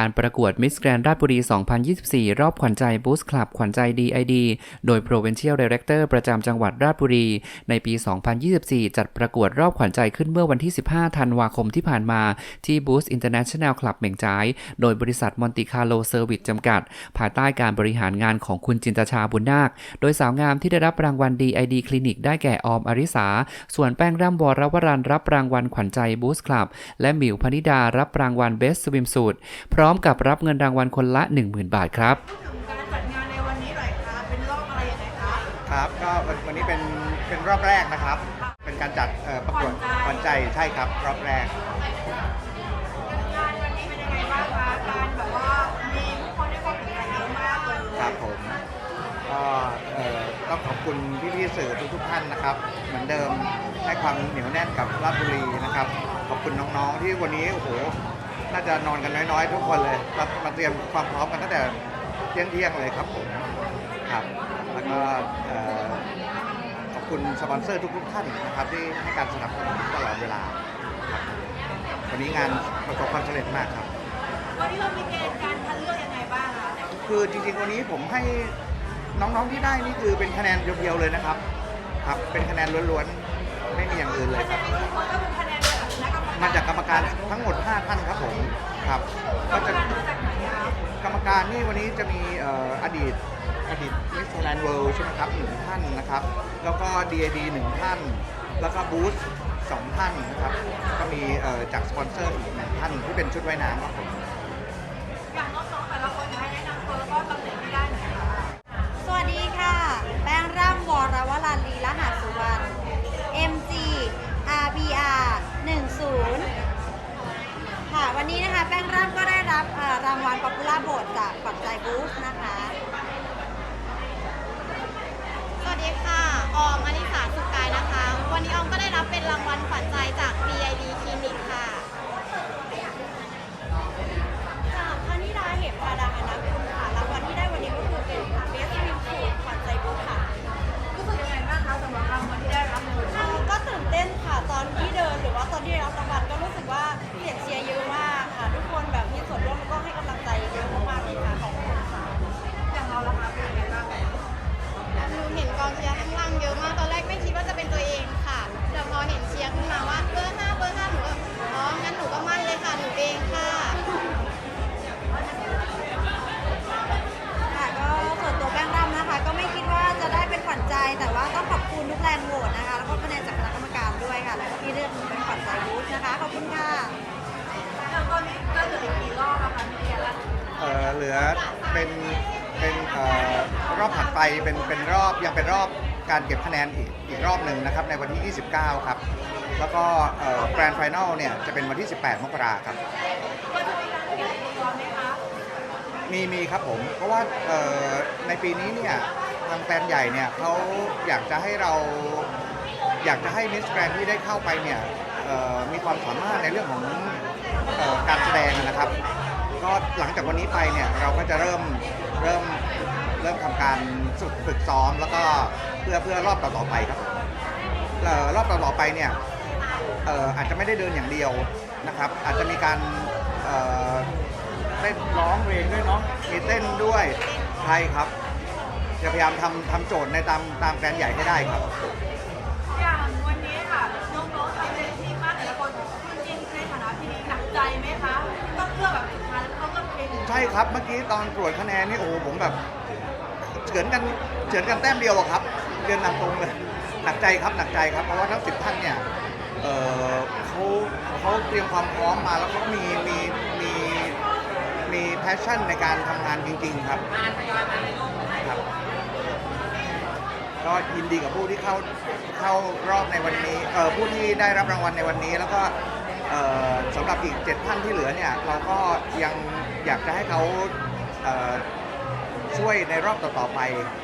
การประกวด Miss Grand ราชบุรี 2024 รอบขวัญใจ Boost Club ขวัญใจ DID โดย Provincial Director ประจำจังหวัดราชบุรี ในปี 2024 จัดประกวดรอบขวัญใจขึ้นเมื่อวันที่ 15 ธันวาคมที่ผ่านมาที่ Boost International Club เหม่งจ้าย โดยบริษัท Monte Carlo Service จำกัด ภายใต้การบริหารงานของคุณจินตชาบุญนาค โดยสาวงามที่ได้รับรางวัล DID คลินิกได้แก่ออมอริสา ส่วนแป้งร่ำวรวรันรับรางวัลขวัญใจ Boost Club และหมิวพนิดารับรางวัล Best Swim Suit พร้อมกับรับเงินรางวัลคนละ 10,000 บาทครับ การจัดงานในวันนี้หน่อยคะเป็นรอบอะไรยังไงคะ ครับก็วันวันนี้เป็นเป็นรอบแรกนะครับ เป็นการจัดเอ่อประกวดขวัญใจใช่ครับรอบแรก งานวันนี้เป็นยังไงบ้างคะการแบบว่ามีผู้คนได้ความสนใจเยอะมากเลยครับผมก็เอ่อต้องขอบคุณพี่ๆสื่อทุกๆท่านนะครับ เหมือนเดิมให้ความเหนียวแน่นกับราชบุรีนะครับ ขอบคุณน้องๆที่วันนี้โอ้โห น่าจะนอนกันน้อยๆ ทุกคนเลยมามาเตรียมความพร้อมกันตั้งแต่เที่ยงๆเลยครับผมครับ แล้วก็เอ่อขอบคุณสปอนเซอร์ทุกๆท่านนะครับ ที่ให้การสนับสนุนตลอดเวลาครับวันนี้งานประสบความสำเร็จมากครับ วันนี้เรามีเกณฑ์การคัดเลือกยังไงบ้างคะคือจริงๆ วันนี้ผมให้น้องๆที่ได้นี่คือเป็นคะแนนเพียวๆเลยนะครับ ครับ เป็นคะแนนล้วนๆ ไม่มีอย่างอื่นเลยครับทุกคนก็เป็นคะแนนจากคณะกรรมการ มาจากกรรมการทั้งหมด 5 ท่านครับผมครับกรก็รมจะการมาจากไหนคะกรรมการนี่วันนี้จะมีเอ่ออดีตอดีตมิสไทยแลนด์เวิลด์ใช่ไหมครับหนึ่งท่านนะครับ แล้วก็ DAD หนึ่งท่าน แล้วก็บูสสองท่านนะครับ ก็มีเอ่อจากสปอนเซอร์อีกหนึ่งท่านที่เป็นชุดว่ายน้ำครับผมอย่างน้องๆแต่ละคนอยากให้แนะนำตัวแล้วก็ตำแหน่งที่ได้หน่อยค่ะสวัสดีค่ะ แป้งร่ำวรวราลีรหัส นนี้นะคะแป้งร่ำก็ได้รับรางวัลป๊อปปูล่าโบดจากขวัญใจบูธนะคะ แต่ว่าต้องขอบคุณทุกแรงโหวตนะคะ แล้วก็คะแนนจากคณะกรรมการด้วยค่ะที่เลือกหนูเป็นขวัญใจบูธนะคะ ขอบคุณค่ะอย่างตอนนี้ก็เหลืออีกกี่รอบอะคะพี่เกียรติเอ่อเหลือเป็นเป็นเอ่อรอบถัดไปเป็นเป็นรอบยังเป็นรอบการเก็บคะแนนอีกอีกรอบหนึ่งนะครับในวันที่ 29 ครับ แล้วก็แกรนด์ไฟแนลเนี่ยจะเป็นวันที่ 18 มกราครับ ก็จะมีการเก็บตัวไหมคะมีมีครับผม เพราะว่าเอ่อในปีนี้เนี่ย ทางแฟนใหญ่เนี่ยเขาอยากจะให้เราอยากจะให้มิสแกรนที่ได้เข้าไปเนี่ยมีความสามารถในเรื่องของออการแสดงนะครับ ก็หลังจากวันนี้ไปเนี่ยเราก็จะเริ่มเริ่มเริ่มทำการฝึกฝึกซ้อมแล้วก็เพื่อเพื่อรอบต่อๆไปครับรอบต่อๆไปเนี่ยอออาจจะไม่ได้เดินอย่างเดียวนะครับ อาจจะมีการเเต้นร้องเพลงด้วยเนาะมีเต้นด้วยใช่ครับ จะพยายามทำทำโจทย์ในตามตามแกรนด์ใหญ่ให้ได้ครับ อย่างวันนี้ค่ะน้องๆทำเต็มที่มากแต่ละคนคุณจริงในฐานะที่นี่หนักใจไหมคะที่ต้องเลือกแบบสุดท้ายแล้วต้องเลือกเพลงหนึ่งใช่ครับเมื่อกี้ตอนตรวจคะแนนนี่โอ้โหผมแบบเฉือนกันเฉือนกันแต้มเดียวอะครับเรียนนำตรงเลยหนักใจครับหนักใจครับเพราะว่าทั้งสิบท่านเนี่ยเอ่อเขาเขาเตรียมความพร้อมมาแล้วเขามีมีมีมีแพชชั่นในการทำงานจริง ๆ ครับครับก็ ยินดีกับผู้ที่เข้าเข้ารอบในวันนี้เอ่อผู้ที่ได้รับรางวัลในวันนี้ แล้วก็เอ่อสำหรับอีกเจ็ดท่านที่เหลือเนี่ยเราก็ยังอยากจะให้เขาเอ่อช่วยในรอบต่อๆไป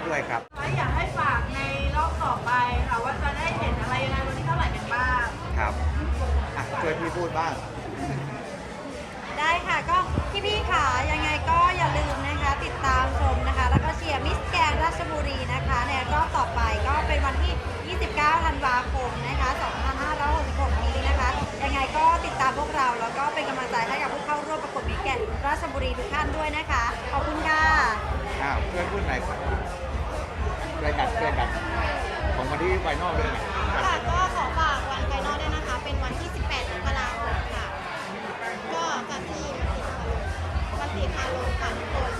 ด้วยครับอยากให้ฝากในรอบต่อไปค่ะว่าจะได้เห็นอะไรในวันที่เท่าไหร่กันบ้าง ครับอะช่วยพี่พูดบ้าง ได้ค่ะก็พี่ๆค่ะยังไงก็อย่าลืมนะคะ ติดตามชมนะคะแล้วก็เชียร์มิสแกรนด์ราชบุรีนะคะ ในรอบต่อไปก็เป็นวันที่ 29 ธันวาคมนะคะ2566 นี้นะคะ ยังไงก็ติดตามพวกเราแล้วก็เป็นกำลังใจให้กับผู้เข้าร่วมประกวดมิสแกรนด์ราชบุบุรีทุกท่านด้วยนะคะ ขอบคุณค่ะอ้าวเพื่อนพูดไหนอยครับเพื่อนกันเพื่อนกันของวันที่ไฟนอลด้วยไงค่ะก็ขอฝากวันไฟนอลด้วยนะคะ เป็นวันที่ 18มกราคมค่ะ ก็จัดที่มันติคาโลค่ะทุกคน